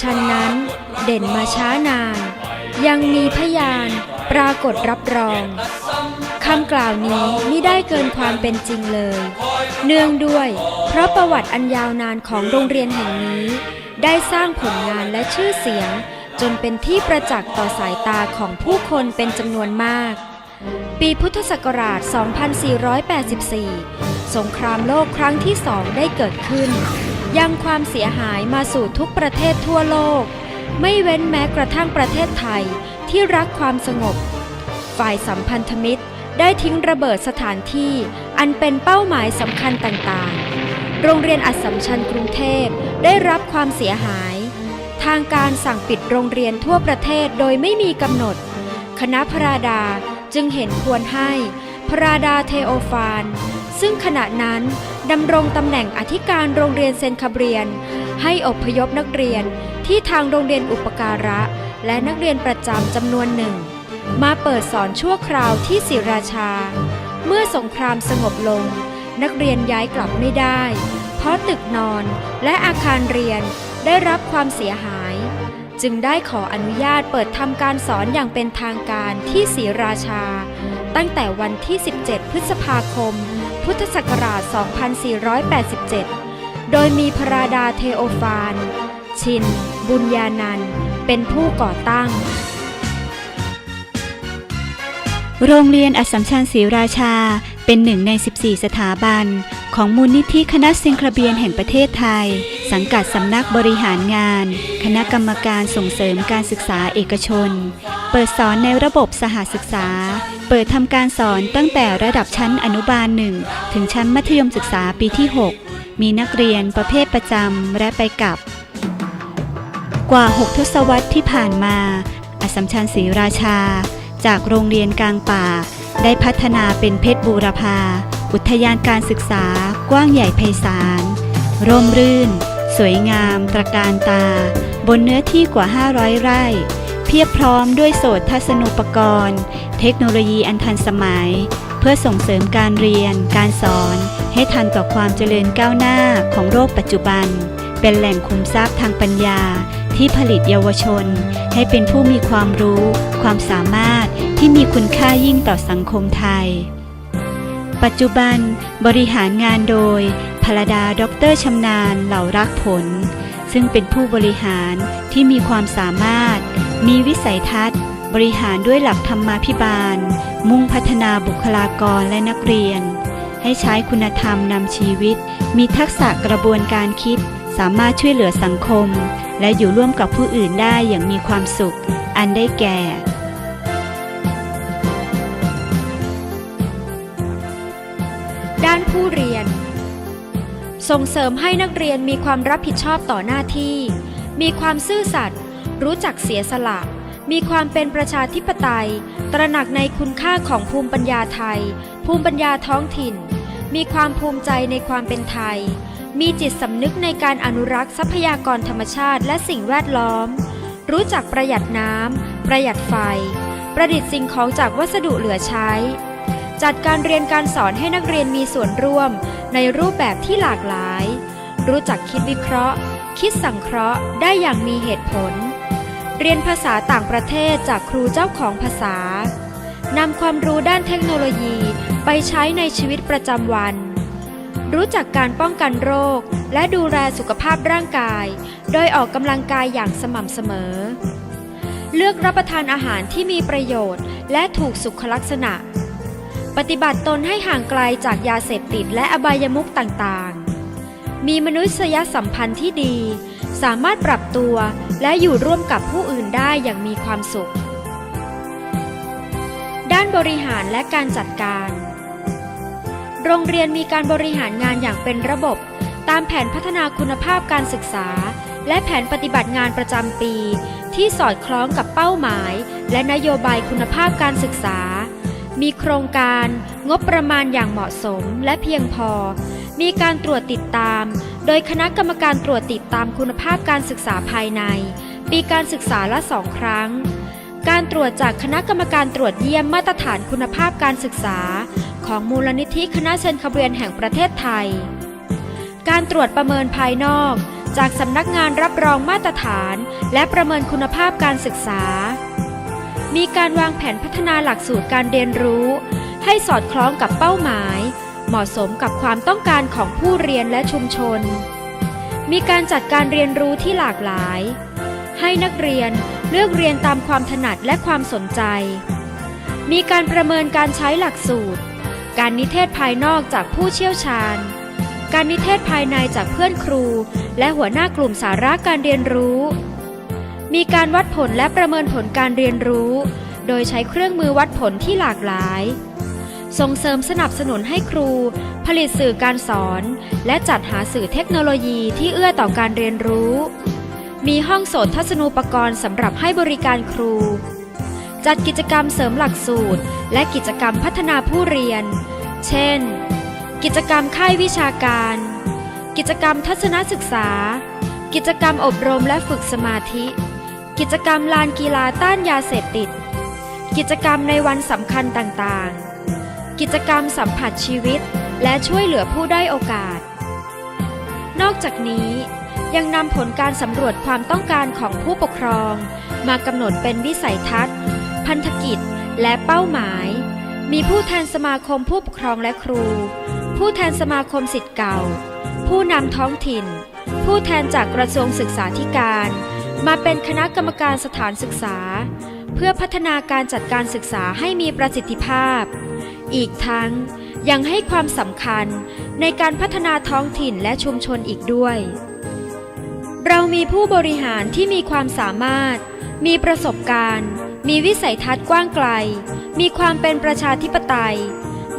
ชัญนั้น เด่นมาช้านาน ยังมีพยานปรากฏรับรองคำกล่าวนี้ไมิได้เกินความเป็นจริงเลย เนื่องด้วย เพราะประวัติอันยาวนานของโรงเรียนแห่งนี้ ได้สร้างผลงานและชื่อเสียง จนเป็นที่ประจักษ์ต่อสายตาของผู้คนเป็นจำนวนมาก ปีพุทธศักราช 2484 สงครามโลกครั้งที่สองได้เกิดขึ้น ยังความเสียหายมาสู่ทุกประเทศทั่วโลก ไม่เว้นแม้กระทั่งประเทศไทยที่รักความสงบ ฝ่ายสัมพันธมิตรได้ทิ้งระเบิดสถานที่อันเป็นเป้าหมายสำคัญต่างๆ โรงเรียนอัสสัมชัญกรุงเทพได้รับความเสียหาย ทางการสั่งปิดโรงเรียนทั่วประเทศโดยไม่มีกำหนด คณะพระราดาจึงเห็นควรให้พระราดาเทโอฟาน ซึ่งขณะนั้น ดำรงตำแหน่งอธิการโรงเรียนเซนคาเบียน ให้อบพยพนักเรียนที่ทางโรงเรียนอุปการะ และนักเรียนประจำจำนวนหนึ่ง มาเปิดสอนชั่วคราวที่ศิราชา เมื่อสงครามสงบลง นักเรียนย้ายกลับไม่ได้ เพราะตึกนอนและอาคารเรียนได้รับความเสียหาย จึงได้ขออนุญาตเปิดทำการสอนอย่างเป็นทางการที่ศรีราชา ตั้งแต่วันที่ 17 พฤษภาคม พุทธศักราช 2487 โดยมีพระราดาเทโอฟาน ชิน บุญญานันเป็นผู้ก่อตั้ง โรงเรียนอัสสัมชัญศรีราชาเป็นหนึ่งใน 14 สถาบัน ของมูลนิธิคณะเซนครเบียนแห่งประเทศไทย สังกัดสำนักบริหารงาน คณะกรรมการส่งเสริมการศึกษาเอกชน เปิดสอนในระบบสหศึกษา เปิดทำการสอนตั้งแต่ระดับชั้นอนุบาลหนึ่งถึงชั้นมัธยมศึกษาปีที่ 6 มีนักเรียนประเภทประจำและไปกลับ กว่า 6 ทศวรรษที่ผ่านมา อสัมชัญศรีราชา จากโรงเรียนกลางป่า ได้พัฒนาเป็นเพชรบูรพาอุทยานการศึกษากว้างใหญ่ไพศาลร่มรื่น วยงาม ตระการตา บนเนื้อที่กว่า 500 ไร่ เพียบพร้อมด้วยโสตทัศนูปกรณ์ เทคโนโลยีอันทันสมัย เพื่อส่งเสริมการเรียน การสอน ให้ทันต่อความเจริญก้าวหน้าของโลกปัจจุบัน เป็นแหล่งคุมทรัพย์ทางปัญญาที่ผลิตเยาวชน ให้เป็นผู้มีความรู้ ความสามารถที่มีคุณค่ายิ่งต่อสังคมไทย ปัจจุบันบริหารงานโดยพรดาด็อกเตอร์ชำนาญเหล่ารักผล ซึ่งเป็นผู้บริหารที่มีความสามารถ มีวิสัยทัศน์ บริหารด้วยหลักธรรมาภิบาล มุ่งพัฒนาบุคลากรและนักเรียน ให้ใช้คุณธรรมนำชีวิต มีทักษะกระบวนการคิด สามารถช่วยเหลือสังคม และอยู่ร่วมกับผู้อื่นได้อย่างมีความสุข อันได้แก่ ผู้เรียน ส่งเสริมให้นักเรียนมีความรับผิดชอบต่อหน้าที่ มีความซื่อสัตย์ รู้จักเสียสละ มีความเป็นประชาธิปไตย ตระหนักในคุณค่าของภูมิปัญญาไทย ภูมิปัญญาท้องถิ่น มีความภูมิใจในความเป็นไทย มีจิตสำนึกในการอนุรักษ์ทรัพยากรธรรมชาติและสิ่งแวดล้อม รู้จักประหยัดน้ำ ประหยัดไฟ ประดิษฐ์สิ่งของจากวัสดุเหลือใช้ จัดการเรียนการสอนให้นักเรียนมีส่วนร่วม ในรูปแบบที่หลากหลาย รู้จักคิดวิเคราะห์ คิดสังเคราะห์ได้อย่างมีเหตุผล เรียนภาษาต่างประเทศจากครูเจ้าของภาษานำความรู้ด้านเทคโนโลยีไปใช้ในชีวิตประจำวัน รู้จักการป้องกันโรค และดูแลสุขภาพร่างกาย โดยออกกำลังกายอย่างสม่ำเสมอ เลือกรับประทานอาหารที่มีประโยชน์ และถูกสุขลักษณะ ปฏิบัติตนให้ห่างไกลจากยาเสพติดและอบายมุขต่างๆ มีมนุษยสัมพันธ์ที่ดี สามารถปรับตัวและอยู่ร่วมกับผู้อื่นได้อย่างมีความสุข ด้านบริหารและการจัดการ โรงเรียนมีการบริหารงานอย่างเป็นระบบ ตามแผนพัฒนาคุณภาพการศึกษา และแผนปฏิบัติงานประจำปี ที่สอดคล้องกับเป้าหมาย และนโยบายคุณภาพการศึกษา มีโครงการงบประมาณอย่างเหมาะสมและเพียงพอ มีการตรวจติดตาม โดยคณะกรรมการตรวจติดตามคุณภาพการศึกษาภายใน ปีการศึกษาละสองครั้ง การตรวจจากคณะกรรมการตรวจเยี่ยมมาตรฐานคุณภาพการศึกษา ของมูลนิธิคณะเซนคาเบียนแห่งประเทศไทย การตรวจประเมินภายนอก จากสำนักงานรับรองมาตรฐาน และประเมินคุณภาพการศึกษา มีการวางแผนพัฒนาหลักสูตรการเรียนรู้ ให้สอดคล้องกับเป้าหมาย เหมาะสมกับความต้องการของผู้เรียนและชุมชน มีการจัดการเรียนรู้ที่หลากหลาย ให้นักเรียนเลือกเรียนตามความถนัดและความสนใจ มีการประเมินการใช้หลักสูตร การนิเทศภายนอกจากผู้เชี่ยวชาญ การนิเทศภายในจากเพื่อนครู และหัวหน้ากลุ่มสาระการเรียนรู้ มีการวัดผลและประเมินผลการเรียนรู้ โดยใช้เครื่องมือวัดผลที่หลากหลาย ส่งเสริมสนับสนุนให้ครู ผลิตสื่อการสอน และจัดหาสื่อเทคโนโลยีที่เอื้อต่อการเรียนรู้ มีห้องโสตทัศนูปกรณ์สำหรับให้บริการครู จัดกิจกรรมเสริมหลักสูตร และกิจกรรมพัฒนาผู้เรียน เช่น กิจกรรมค่ายวิชาการ กิจกรรมทัศนศึกษา กิจกรรมอบรมและฝึกสมาธิ กิจกรรมลานกีฬาต้านยาเสพติด กิจกรรมในวันสำคัญต่างๆ กิจกรรมสัมผัสชีวิต และช่วยเหลือผู้ได้โอกาส นอกจากนี้ยังนำผลการสำรวจความต้องการของผู้ปกครอง มากำหนดเป็นวิสัยทัศน์ พันธกิจและเป้าหมาย มีผู้แทนสมาคมผู้ปกครองและครู ผู้แทนสมาคมสิทธิ์เก่า ผู้นำท้องถิ่น ผู้แทนจากกระทรวงศึกษาธิการ มาเป็นคณะกรรมการสถานศึกษา เพื่อพัฒนาการจัดการศึกษาให้มีประสิทธิภาพ อีกทั้งยังให้ความสำคัญในการพัฒนาท้องถิ่นและชุมชนอีกด้วย เรามีผู้บริหารที่มีความสามารถ มีประสบการณ์ มีวิสัยทัศน์กว้างไกล มีความเป็นประชาธิปไตย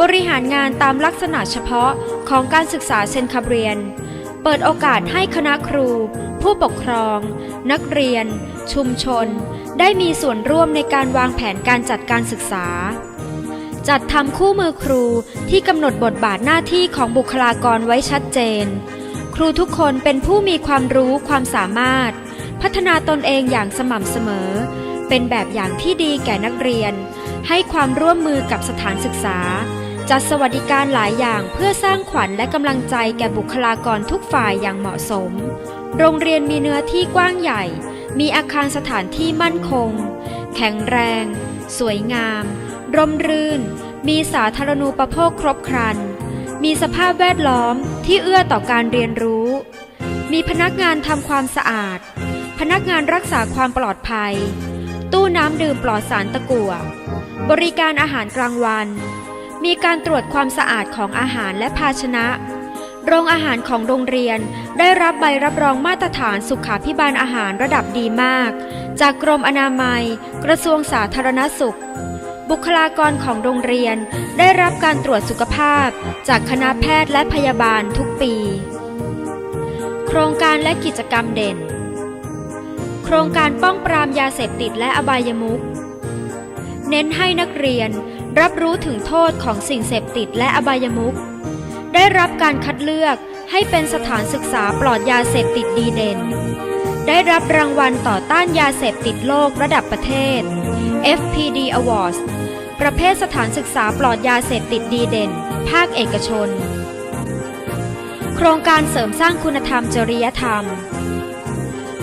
บริหารงานตามลักษณะเฉพาะของการศึกษาเซนคาเบรียน เปิดโอกาสให้คณะครู ผู้ปกครอง นักเรียน ชุมชน ได้มีส่วนร่วมในการวางแผนการจัดการศึกษา จัดทำคู่มือครูที่กำหนดบทบาทหน้าที่ของบุคลากรไว้ชัดเจน ครูทุกคนเป็นผู้มีความรู้ความสามารถ พัฒนาตนเองอย่างสม่ำเสมอ เป็นแบบอย่างที่ดีแก่นักเรียน ให้ความร่วมมือกับสถานศึกษาจัดสวัสดิการหลายอย่างเพื่อสร้างขวัญและกำลังใจแก่บุคลากรทุกฝ่ายอย่างเหมาะสม โรงเรียนมีเนื้อที่กว้างใหญ่ มีอาคารสถานที่มั่นคง แข็งแรง สวยงาม ร่มรื่น มีสาธารณูปโภคครบครัน มีสภาพแวดล้อมที่เอื้อต่อการเรียนรู้ มีพนักงานทำความสะอาด พนักงานรักษาความปลอดภัย ตู้น้ำดื่มปลอดสารตะกั่ว บริการอาหารกลางวัน มีการตรวจความสะอาดของอาหารและภาชนะ โรงอาหารของโรงเรียนได้รับใบรับรองมาตรฐานสุขาพิบาลอาหารระดับดีมาก จากกรมอนามัย กระทรวงสาธารณสุข บุคลากรของโรงเรียนได้รับการตรวจสุขภาพ จากคณะแพทย์และพยาบาลทุกปี โครงการและกิจกรรมเด่น โครงการป้องปรามยาเสพติดและอบายมุขเน้นให้นักเรียนรับรู้ถึงโทษของสิ่งเสพติดและอบายมุข ได้รับการคัดเลือกให้เป็นสถานศึกษาปลอดยาเสพติดดีเด่น ได้รับรางวัลต่อต้านยาเสพติดโลกระดับประเทศ FPD Awards ประเภทสถานศึกษาปลอดยาเสพติดดีเด่น ภาคเอกชน โครงการเสริมสร้างคุณธรรมจริยธรรม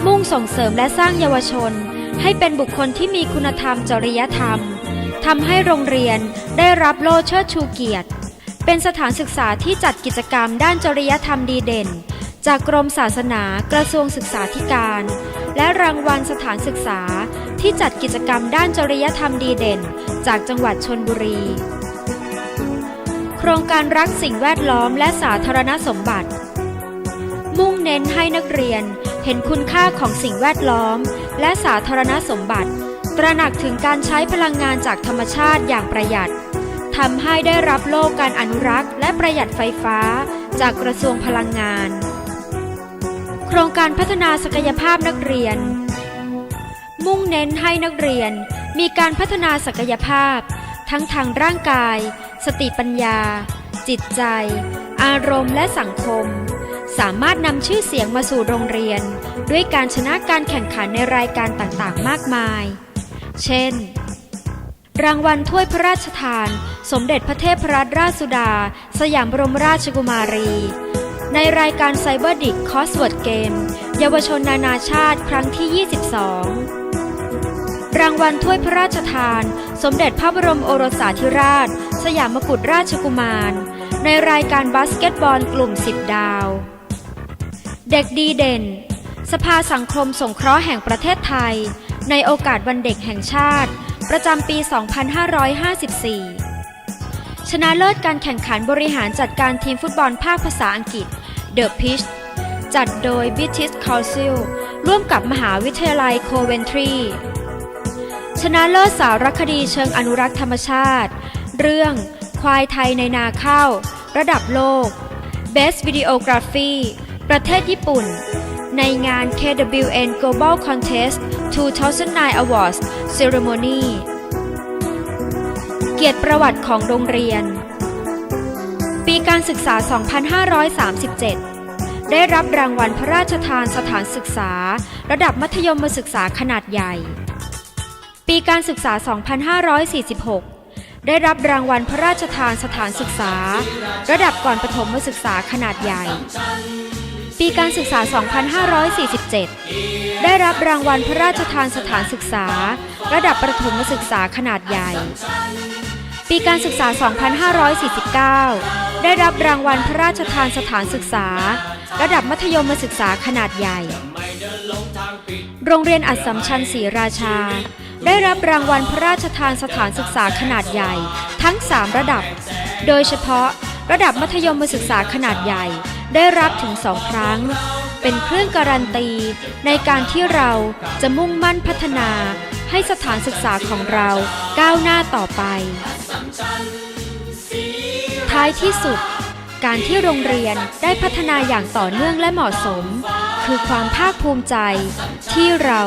มุ่งส่งเสริมและสร้างเยาวชน ให้เป็นบุคคลที่มีคุณธรรมจริยธรรมทำให้โรงเรียนได้รับโล่เชิดชูเกียรติ เป็นสถานศึกษาที่จัดกิจกรรมด้านจริยธรรมดีเด่น จากกรมศาสนากระทรวงศึกษาธิการ และรางวัลสถานศึกษาที่จัดกิจกรรมด้านจริยธรรมดีเด่น จากจังหวัดชนบุรี โครงการรักสิ่งแวดล้อมและสาธารณสมบัติ มุ่งเน้นให้นักเรียนเห็นคุณค่าของสิ่งแวดล้อม และสาธารณสมบัติ ตระหนักถึงการใช้พลังงานจากธรรมชาติอย่างประหยัด ทำให้ได้รับโลกการอนุรักษ์ และประหยัดไฟฟ้า จากกระทรวงพลังงาน โครงการพัฒนาศักยภาพนักเรียน มุ่งเน้นให้นักเรียนมีการพัฒนาศักยภาพ ทั้งทางร่างกาย สติปัญญา จิตใจ อารมณ์และสังคม สามารถนำชื่อเสียงมาสู่โรงเรียน ด้วยการชนะการแข่งขันในรายการต่างๆ มากมาย เช่น รางวัลถ้วยพระราชทาน สมเด็จพระเทพรัตนราชสุดา สยามบรมราชกุมารี ในรายการไซเบอร์ดิกคอสเวิร์ดเกม เยาวชนนานาชาติครั้งที่ 22 รางวัลถ้วยพระราชทาน สมเด็จพระบรมโอรสาธิราช สยามกุฎราชกุมาร ในรายการบาสเกตบอลกลุ่ม 10 ดาว เด็กดีเด่น สภาสังคมสงเคราะห์แห่งประเทศไทย ในโอกาสวันเด็กแห่งชาติ ประจำปี 2554 ชนะเลิศการแข่งขันบริหารจัดการทีมฟุตบอลภาคภาษาอังกฤษ The Pitch จัดโดย British Council ร่วมกับมหาวิทยาลัยโคเวนทรี ชนะเลิศสารคดีเชิงอนุรักษ์ธรรมชาติ เรื่องควายไทยในนาข้าว ระดับโลก Best Videography ประเทศญี่ปุ่น ในงาน KWN Global Contest 2009 Awards Ceremony เกียรติประวัติของโรงเรียน ปีการศึกษา 2537 ได้รับรางวัลพระราชทานสถานศึกษา ระดับมัธยมศึกษาขนาดใหญ่ ปีการศึกษา 2546ได้รับรางวัลพระราชทานสถานศึกษา ระดับก่อนประถมศึกษาขนาดใหญ่ ปีการศึกษา 2547 ได้รับรางวัลพระราชทานสถานศึกษา ระดับประถมศึกษาขนาดใหญ่ ปีการศึกษา 2549 ได้รับรางวัลพระราชทานสถานศึกษา ระดับมัธยมศึกษาขนาดใหญ่ โรงเรียนอัสสัมชัญศรีราชา ได้รับรางวัลพระราชทานสถานศึกษาขนาดใหญ่ ทั้ง 3 ระดับ โดยเฉพาะระดับมัธยมศึกษาขนาดใหญ่ ได้รับถึง2ครั้ง เป็นเครื่องการันตี ในการที่เราจะมุ่งมั่นพัฒนาให้สถานศึกษาของเราก้าวหน้าต่อไป ท้ายที่สุด การที่โรงเรียนได้พัฒนาอย่างต่อเนื่องและเหมาะสม คือความภาคภูมิใจ ที่เรา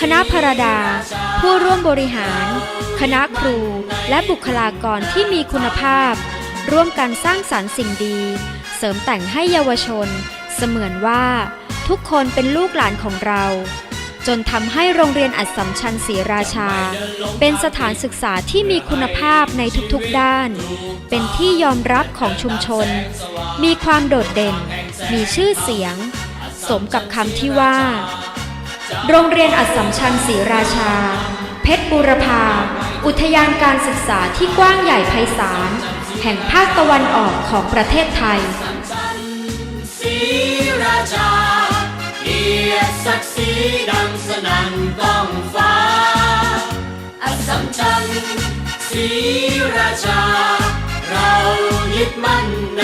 คณะพรดา ผู้ร่วมบริหาร คณะครู และบุคลากรที่มีคุณภาพ ร่วมกันสร้างสรรค์สิ่งดี เสริมแต่งให้เยาวชน เสมือนว่า ทุกคนเป็นลูกหลานของเรา จนทำให้โรงเรียนอัสสัมชัญศรีราชา เป็นสถานศึกษาที่มีคุณภาพในทุกๆด้าน เป็นที่ยอมรับของชุมชน มีความโดดเด่น มีชื่อเสียง สมกับคำที่ว่า โรงเรียนอัสสัมชัญศรีราชา เพชรบูรพาอุทยานการศึกษาที่กว้างใหญ่ไพศาลแห่งภาคตะวันออกของประเทศไทย ราชาเกียรติศักดิ์ศรีดังสนั่นก้องฟ้า อัสสัมชันศรีราชา เรายึดมั่นใน